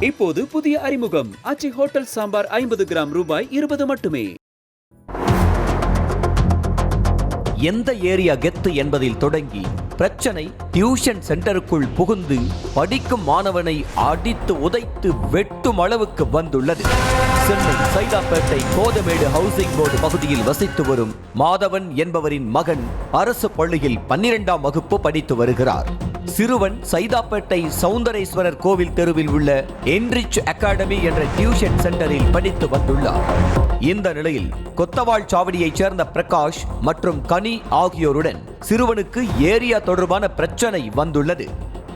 இப்போது புதிய அறிமுகம். அச்சி ஹோட்டல் சாம்பார் ஐம்பது கிராம் ரூபாய் இருபது மட்டுமே. எந்த ஏரியா கெத்து என்பதில் தொடங்கி பிரச்சனை டியூஷன் சென்டருக்குள் புகுந்து படிக்கும் மாணவனை அடித்து உதைத்து வெட்டும் அளவுக்கு வந்துள்ளது. சென்னை சைதாப்பேட்டை கோதமேடு ஹவுசிங் போர்டு பகுதியில் வசித்து வரும் மாதவன் என்பவரின் மகன் அரசு பள்ளியில் பன்னிரெண்டாம் வகுப்பு படித்து வருகிறார். சிறுவன் சைதாப்பேட்டை சௌந்தரேஸ்வரர் கோவில் தெருவில் உள்ள என்ரிச் அகாடமி என்ற டியூஷன் சென்டரில் படித்து வந்துள்ளார். இந்த நிலையில் கொத்தவாள் சாவடியைச் சேர்ந்த பிரகாஷ் மற்றும் கனி ஆகியோருடன் சிறுவனுக்கு ஏரியா தொடர்பான பிரச்சனை வந்துள்ளது.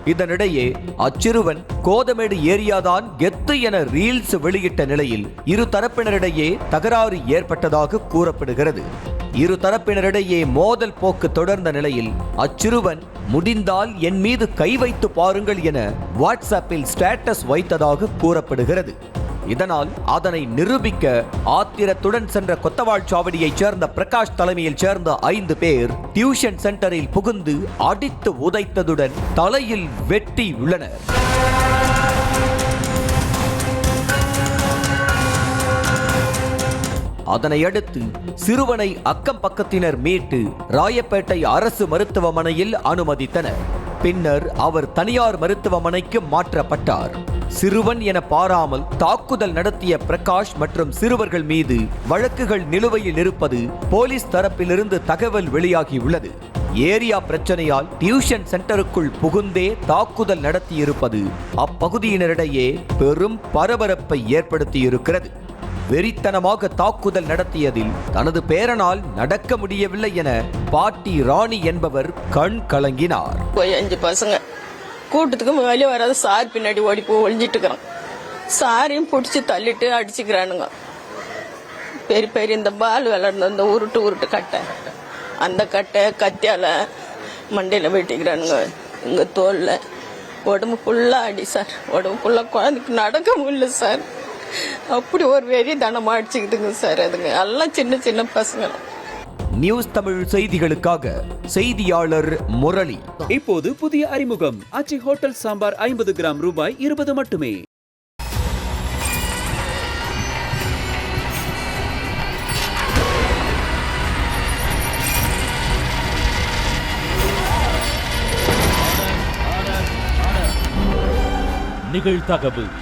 இதனிடையே அச்சிறுவன் கோதமேடு ஏரியாதான் கெத்து என ரீல்ஸ் வெளியிட்ட நிலையில் இரு தரப்பினரிடையே தகராறு ஏற்பட்டதாக கூறப்படுகிறது. இரு தரப்பினரிடையே மோதல் போக்கு தொடர்ந்த நிலையில் அச்சிறுவன் முடிந்தால் என் மீது கை வைத்து பாருங்கள் என வாட்ஸ்அப்பில் ஸ்டேட்டஸ் வைத்ததாக கூறப்படுகிறது. இதனால் அதனை நிரூபிக்க ஆத்திரத்துடன் சென்ற கொத்தவாள் சாவடியைச் சேர்ந்த பிரகாஷ் தலைமையில் சேர்ந்த ஐந்து பேர் டியூஷன் சென்டரில் புகுந்து அடித்து உதைத்ததுடன் தலையில் வெட்டி உள்ளனர். அதனையடுத்து சிறுவனை அக்கம் பக்கத்தினர் மீட்டு ராயப்பேட்டை அரசு மருத்துவமனையில் அனுமதித்தனர். பின்னர் அவர் தனியார் மருத்துவமனைக்கு மாற்றப்பட்டார். சிறுவன் என பாராமல் தாக்குதல் நடத்திய பிரகாஷ் மற்றும் சிறுவர்கள் மீது வழக்குகள் நிலுவையில் இருப்பது போலீஸ் தரப்பிலிருந்து தகவல் வெளியாகியுள்ளது. ஏரியா பிரச்சனையால் டியூஷன் சென்டருக்குள் புகுந்தே தாக்குதல் நடத்தியிருப்பது அப்பகுதியினரிடையே பெரும் பரபரப்பை ஏற்படுத்தியிருக்கிறது. வெறித்தனமாக தாக்குதல் நடத்தியதில் தனது பேரனால் நடக்க முடியவில்லை என பாட்டி ராணி என்பவர் கண் கலங்கினார். அஞ்சு பசங்க. கூட்டத்துக்கு வெளியே வராத சார் பின்னாடி ஓடி போய் ஒழிஞ்சிட்டு இருக்கிறான் சாரையும் பிடிச்சி தள்ளிட்டு அடிச்சுக்கிறானுங்க. பெரிய பெரிய இந்த பால் விளாடுந்த இந்த உருட்டு உருட்டு கட்டை. அந்த கட்டை கத்தியால மண்டையில் வெட்டிக்கிறானுங்க. இங்கே தோலில். உடம்பு ஃபுல்லாக அடி சார். உடம்பு ஃபுல்லாக குழந்தைக்கு நடக்க முடியல சார். அப்படி ஒரு வெறி தனமாக அடிச்சுக்கிட்டுங்க சார் அதுங்க. எல்லாம் சின்ன சின்ன பசங்க. நியூஸ் தமிழ் செய்திகளுக்காக செய்தியாளர் முரளி. இப்போது புதிய அறிமுகம். ஆச்சி ஹோட்டல் சாம்பார் ஐம்பது கிராம் ரூபாய் இருபது மட்டுமே. நிகழ்தகவு.